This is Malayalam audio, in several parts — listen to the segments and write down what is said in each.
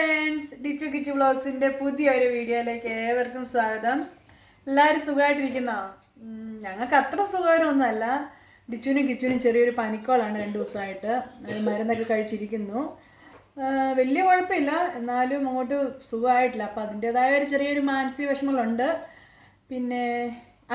ഫ്രണ്ട്സ് ഡിച്ചു കിച്ചു വ്ളോഗ്സിന്റെ പുതിയൊരു വീഡിയോയിലേക്ക് ഏവർക്കും സ്വാഗതം. എല്ലാവരും സുഖമായിട്ടിരിക്കുന്നോ? ഞങ്ങൾക്ക് അത്ര സുഖകരമൊന്നുമല്ല. ഡിച്ചുവിനും കിച്ചുവിനും ചെറിയൊരു പനിക്കോളാണ് രണ്ട് ദിവസമായിട്ട്. മരുന്നൊക്കെ കഴിച്ചിരിക്കുന്നു. വലിയ കുഴപ്പമില്ല. എന്നാലും അങ്ങോട്ട് സുഖമായിട്ടില്ല. അപ്പം അതിന്റെതായ ഒരു ചെറിയൊരു മാനസിക വിഷമങ്ങളുണ്ട്. പിന്നെ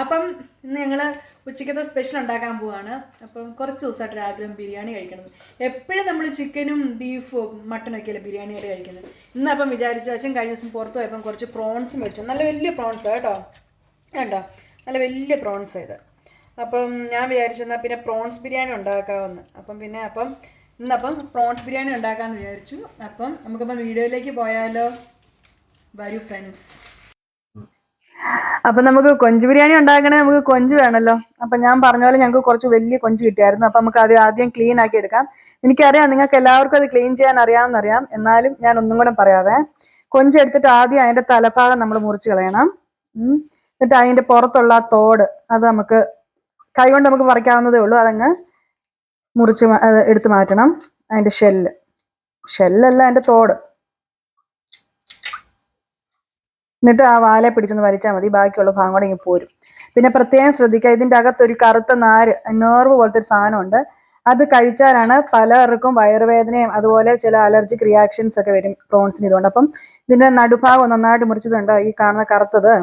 അപ്പം ഇന്ന് ഞങ്ങൾ ഉച്ചക്കത്തെ സ്പെഷ്യൽ ഉണ്ടാക്കാൻ പോവാണ്. അപ്പം കുറച്ച് ദിവസമായിട്ട് ആഗ്രഹം ബിരിയാണി കഴിക്കണം. എപ്പോഴും നമ്മൾ ചിക്കനും ബീഫും മട്ടനും ഒക്കെയല്ലേ ബിരിയാണിയായിട്ട് കഴിക്കുന്നത്. ഇന്ന് അപ്പം വിചാരിച്ചു അച്ഛൻ കഴിഞ്ഞ ദിവസം പുറത്ത് പോയപ്പം കുറച്ച് പ്രോൺസ് മേടിച്ചു. നല്ല വലിയ പ്രോൺസ് കേട്ടോ. കണ്ടോ? നല്ല വലിയ പ്രോൺസ് ഇത്. അപ്പം ഞാൻ വിചാരിച്ചെന്നാൽ പിന്നെ പ്രോൺസ് ബിരിയാണി ഉണ്ടാക്കാമെന്ന്. അപ്പം പിന്നെ അപ്പം ഇന്നപ്പം പ്രോൺസ് ബിരിയാണി ഉണ്ടാക്കാമെന്ന് വിചാരിച്ചു. അപ്പം നമുക്കപ്പം വീഡിയോയിലേക്ക് പോയാലോ? വരൂ ഫ്രണ്ട്സ് അപ്പൊ നമുക്ക് കൊഞ്ച് ബിരിയാണി ഉണ്ടാക്കണേ നമുക്ക് കൊഞ്ച് വേണമല്ലോ അപ്പൊ ഞാൻ പറഞ്ഞ പോലെ ഞങ്ങൾക്ക് കുറച്ച് വലിയ കൊഞ്ച് കിട്ടിയായിരുന്നു. അപ്പൊ നമുക്ക് അത് ആദ്യം ക്ലീൻ ആക്കി എടുക്കാം. എനിക്കറിയാം നിങ്ങൾക്ക് എല്ലാവർക്കും അത് ക്ലീൻ ചെയ്യാൻ അറിയാമെന്നറിയാം എന്നാലും ഞാൻ ഒന്നും കൂടെ പറയാതെ കൊഞ്ച് എടുത്തിട്ട് ആദ്യം അതിന്റെ തലഭാഗം നമ്മൾ മുറിച്ച് കളയണം. എന്നിട്ട് അതിന്റെ പുറത്തുള്ള തോട് അത് നമുക്ക് കൈ കൊണ്ട് നമുക്ക് പറിക്കാവുന്നതേ ഉള്ളൂ. അതങ്ങ് മുറിച്ച് എടുത്ത് മാറ്റണം. അതിന്റെ ഷെല്ല് ഷെല്ലല്ല അതിന്റെ തോട്. എന്നിട്ട് ആ വാലെ പിടിച്ചൊന്ന് വലിച്ചാൽ മതി. ബാക്കിയുള്ള ഭാഗം കൂടെ ഇങ്ങനെ പോരും. പിന്നെ പ്രത്യേകം ശ്രദ്ധിക്കുക ഇതിന്റെ അകത്തൊരു കറുത്ത നാര് നേർവ് പോലത്തെ ഒരു സാധനമുണ്ട്. അത് കഴിച്ചാലാണ് പലർക്കും വയറുവേദനയും അതുപോലെ ചില അലർജിക് റിയാക്ഷൻസ് ഒക്കെ വരും പ്രോൺസിന് ഇതുകൊണ്ട്. അപ്പം ഇതിന്റെ നടുഭാഗം നന്നായിട്ട് മുറിച്ചതുണ്ട് ഈ കാണുന്ന കറുത്തത്.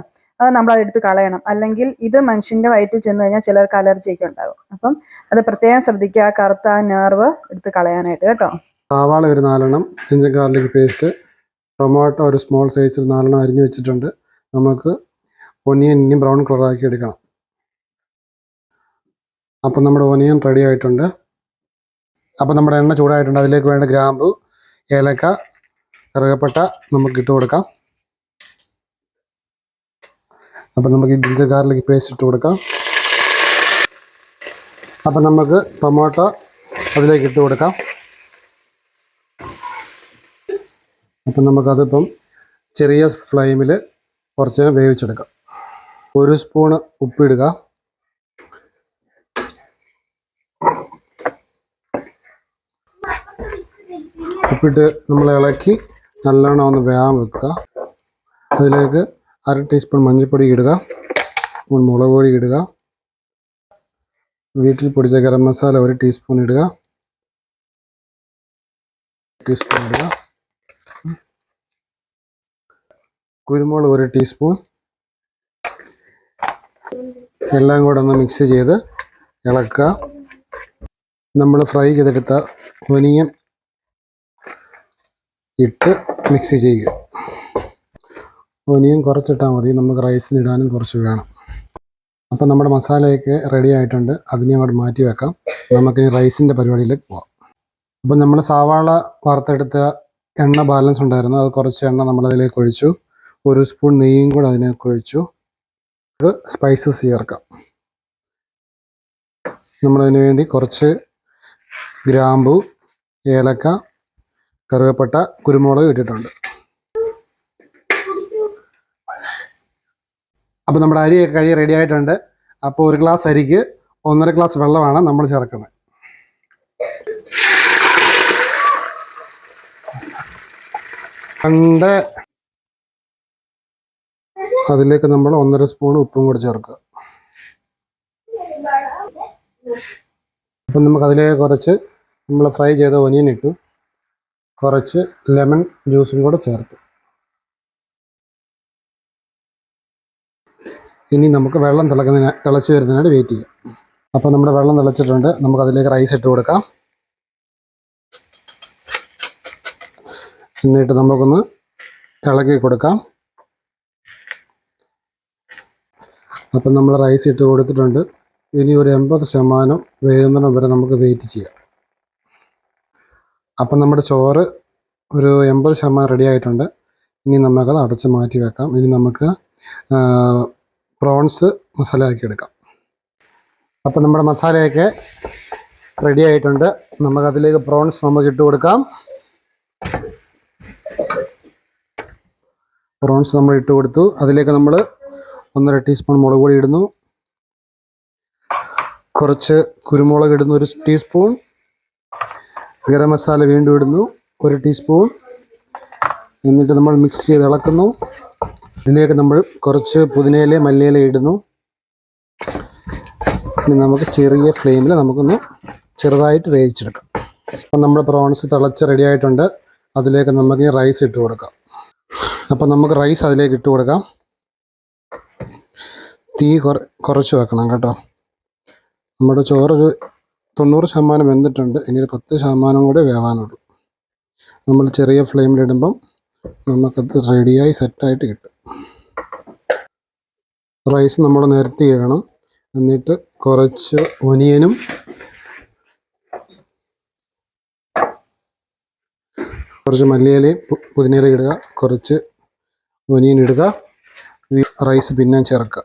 അത് നമ്മൾ അത് എടുത്ത് കളയണം. അല്ലെങ്കിൽ ഇത് മനുഷ്യന്റെ വയറ്റിൽ ചെന്ന് കഴിഞ്ഞാൽ ചിലർക്ക് അലർജി ഒക്കെ ഉണ്ടാകും. അപ്പം അത് പ്രത്യേകം ശ്രദ്ധിക്കുക കറുത്ത നേർവ് എടുത്ത് കളയാനായിട്ട് കേട്ടോ. സവാള ഒരു നാലെണ്ണം ജിഞ്ചർ ഗാർലിക് പേസ്റ്റ് ടൊമാറ്റോ ഒരു സ്മോൾ സൈസിൽ നാലെണ്ണം അരിഞ്ഞു വെച്ചിട്ടുണ്ട്. നമുക്ക് ഒനിയൻ ഇനി ബ്രൗൺ കളറാക്കി എടുക്കണം. അപ്പം നമ്മുടെ ഒനിയൻ റെഡി ആയിട്ടുണ്ട്. അപ്പം നമ്മുടെ എണ്ണ ചൂടായിട്ടുണ്ട്. അതിലേക്ക് വേണ്ട ഗ്രാമ്പു ഏലക്ക കറുകപ്പട്ട നമുക്ക് ഇട്ട് കൊടുക്കാം. അപ്പം നമുക്ക് ജിഞ്ചർ ഗാർലിക് പേസ്റ്റ് ഇട്ട് കൊടുക്കാം. അപ്പം നമുക്ക് ടൊമാറ്റോ അതിലേക്ക് ഇട്ട് കൊടുക്കാം. അപ്പം നമുക്കതിപ്പം ചെറിയ ഫ്ലെയിമിൽ കുറച്ച് നേരം വേവിച്ചെടുക്കാം. ഒരു സ്പൂണ് ഉപ്പിടുക. ഉപ്പിട്ട് നമ്മൾ ഇളക്കി നല്ലോണം ഒന്ന് വേഗം വെക്കുക. അതിലേക്ക് അര ടീസ്പൂൺ മഞ്ഞൾപ്പൊടി ഇടുക. സ്പൂൺ മുളക് പൊടി ഇടുക. വീട്ടിൽ പൊടിച്ച ഗരം മസാല ഒരു ടീസ്പൂൺ ഇടുക. ടീസ്പൂൺ ഇടുക. കുരുമുളക് ഒരു ടീസ്പൂൺ. എല്ലാം കൂടെ ഒന്ന് മിക്സ് ചെയ്ത് ഇളക്കുക. നമ്മൾ ഫ്രൈ ചെയ്തെടുത്ത ഒനിയൻ ഇട്ട് മിക്സ് ചെയ്യുക. ഒനിയൻ കുറച്ചിട്ടാൽ മതി. നമുക്ക് റൈസിന് ഇടാനും കുറച്ച് വേണം. അപ്പം നമ്മുടെ മസാലയൊക്കെ റെഡി ആയിട്ടുണ്ട്. അതിനെ അങ്ങോട്ട് മാറ്റി വെക്കാം. നമുക്ക് റൈസിന്റെ പരിപാടിയിലേക്ക് പോവാം. അപ്പം നമ്മൾ സവാള വറുത്തെടുത്ത എണ്ണ ബാലൻസ് ഉണ്ടായിരുന്നു. അത് കുറച്ച് എണ്ണ നമ്മളതിലേക്ക് ഒഴിച്ചു. ഒരു സ്പൂൺ നെയ്യും കൂടെ അതിനകത്ത് ഒഴിച്ചു. സ്പൈസസ് ചേർക്കാം. നമ്മളതിന് വേണ്ടി കുറച്ച് ഗ്രാമ്പു ഏലക്ക കറുകപ്പട്ട കുരുമുളക് ഇട്ടിട്ടുണ്ട്. അപ്പോൾ നമ്മുടെ അരിയൊക്കെ കഴി റെഡി ആയിട്ടുണ്ട്. അപ്പോൾ ഒരു ഗ്ലാസ് അരിക്ക് ഒന്നര ഗ്ലാസ് വെള്ളമാണ് നമ്മൾ ചേർക്കുന്നത്. രണ്ട് അതിലേക്ക് നമ്മൾ ഒന്നര സ്പൂൺ ഉപ്പും കൂടി ചേർക്കുക. അപ്പം നമുക്ക് അതിലേക്ക് കുറച്ച് നമ്മൾ ഫ്രൈ ചെയ്ത ഒനിയൻ ഇട്ടു. കുറച്ച് ലെമൺ ജ്യൂസും കൂടെ ചേർത്തു. ഇനി നമുക്ക് വെള്ളം തിളക്കുന്നതിന് തിളച്ച് വരുന്നതിനായിട്ട് വെയിറ്റ് ചെയ്യാം. അപ്പോൾ നമ്മുടെ വെള്ളം തിളച്ചിട്ടുണ്ട്. നമുക്ക് അതിലേക്ക് റൈസ് ഇട്ട് കൊടുക്കാം. എന്നിട്ട് നമുക്കൊന്ന് ഇളക്കി കൊടുക്കാം. അപ്പം നമ്മൾ റൈസ് ഇട്ട് കൊടുത്തിട്ടുണ്ട്. ഇനി ഒരു എൺപത് ശതമാനം വേകുന്നിടം വരെ നമുക്ക് വെയിറ്റ് ചെയ്യാം. അപ്പം നമ്മുടെ ചോറ് ഒരു എൺപത് ശതമാനം റെഡി ആയിട്ടുണ്ട്. ഇനി നമുക്കത് അടച്ച് മാറ്റി വെക്കാം. ഇനി നമുക്ക് പ്രോൺസ് മസാല ആക്കി എടുക്കാം. അപ്പം നമ്മുടെ മസാലയൊക്കെ റെഡി ആയിട്ടുണ്ട്. നമുക്കതിലേക്ക് പ്രോൺസ് നമുക്ക് ഇട്ട് കൊടുക്കാം. പ്രോൺസ് നമ്മൾ ഇട്ട് കൊടുത്തു. അതിലേക്ക് നമ്മൾ ഒന്നര ടീസ്പൂൺ മുളക് പൊടി ഇടുന്നു. കുറച്ച് കുരുമുളക് ഇടുന്നു ഒരു ടീസ്പൂൺ. ഗരം മസാല വീണ്ടും ഇടുന്നു ഒരു ടീസ്പൂൺ. എന്നിട്ട് നമ്മൾ മിക്സ് ചെയ്ത് ഇളക്കുന്നു. ഇതിലേക്ക് നമ്മൾ കുറച്ച് പുതിനയില മല്ലിയില ഇടുന്നു. ഇനി നമുക്ക് ചെറിയ ഫ്ലെയിമിൽ നമുക്കൊന്ന് ചെറുതായിട്ട് വേവിച്ചെടുക്കാം. അപ്പം നമ്മുടെ പ്രോൺസ് തിളച്ച് റെഡി ആയിട്ടുണ്ട്. അതിലേക്ക് നമുക്ക് റൈസ് ഇട്ട് കൊടുക്കാം. അപ്പം നമുക്ക് റൈസ് അതിലേക്ക് ഇട്ട് കൊടുക്കാം. തീ കുറ കുറച്ച് വെക്കണം കേട്ടോ. നമ്മുടെ ചോറൊരു തൊണ്ണൂറ് ശതമാനം വെന്തിട്ടുണ്ട്. ഇനി ഒരു പത്ത് ശതമാനം കൂടെ വേവാനുള്ളൂ. നമ്മൾ ചെറിയ ഫ്ലെയിമിലിടുമ്പം നമുക്കത് റെഡിയായി സെറ്റായിട്ട് കിട്ടും. റൈസ് നമ്മൾ നിരത്തി ഇടണം. എന്നിട്ട് കുറച്ച് ഒനിയനും കുറച്ച് മല്ലിയിലയും പു- പുതിനയിലയും ഇടുക. കുറച്ച് ഒനിയൻ ഇടുക. റൈസ് പിന്നെ ചേർക്കുക.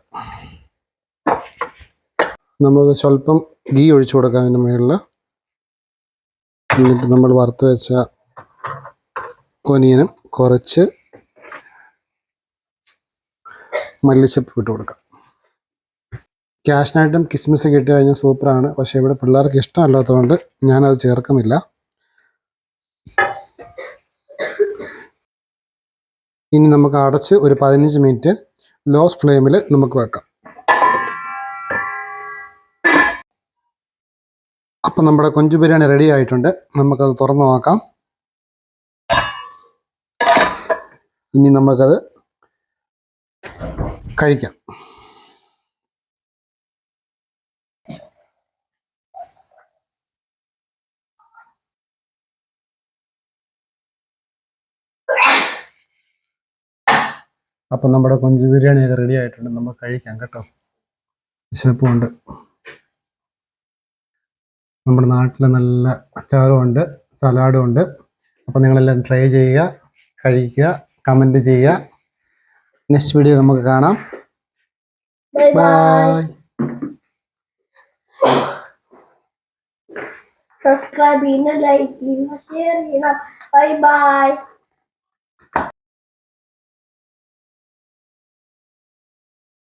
നമുക്ക് സ്വല്പം ഗീ ഒഴിച്ചു കൊടുക്കാം അതിന്റെ മുകളിൽ. എന്നിട്ട് നമ്മൾ വറുത്ത് വെച്ച ഒനിയനും കുറച്ച് മല്ലിച്ചപ്പ് ഇട്ട് കൊടുക്കാം. ക്യാഷിനായിട്ടും കിസ്മിസ് കിട്ടി കഴിഞ്ഞാൽ സൂപ്പറാണ്. പക്ഷേ ഇവിടെ പിള്ളേർക്ക് ഇഷ്ടമല്ലാത്തതുകൊണ്ട് ഞാനത് ചേർക്കുന്നില്ല. ഇനി നമുക്ക് അടച്ച് ഒരു പതിനഞ്ച് മിനിറ്റ് ലോ ഫ്ലെയിമിൽ നമുക്ക് വെക്കാം. അപ്പം നമ്മുടെ കൊഞ്ചു ബിരിയാണി റെഡി ആയിട്ടുണ്ട്. നമുക്കത് തുറന്നു നോക്കാം. ഇനി നമുക്കത് കഴിക്കാം. അപ്പം നമ്മുടെ കൊഞ്ചു ബിരിയാണിയൊക്കെ റെഡി ആയിട്ടുണ്ട്. നമുക്ക് കഴിക്കാം കേട്ടോ. വിശപ്പുണ്ട്. നമ്മുടെ നാട്ടിൽ നല്ല അച്ചാറും ഉണ്ട് സലാഡും ഉണ്ട് അപ്പോൾ നിങ്ങളെല്ലാം ട്രൈ ചെയ്യുക കഴിക്കുക കമന്റ് ചെയ്യുക നെക്സ്റ്റ് വീഡിയോ നമുക്ക് കാണാം. ബൈ സബ്സ്ക്രൈബ് ചെയ്യുക ലൈക്ക് ചെയ്യുക ഷെയർ ചെയ്യണം. Bye bye.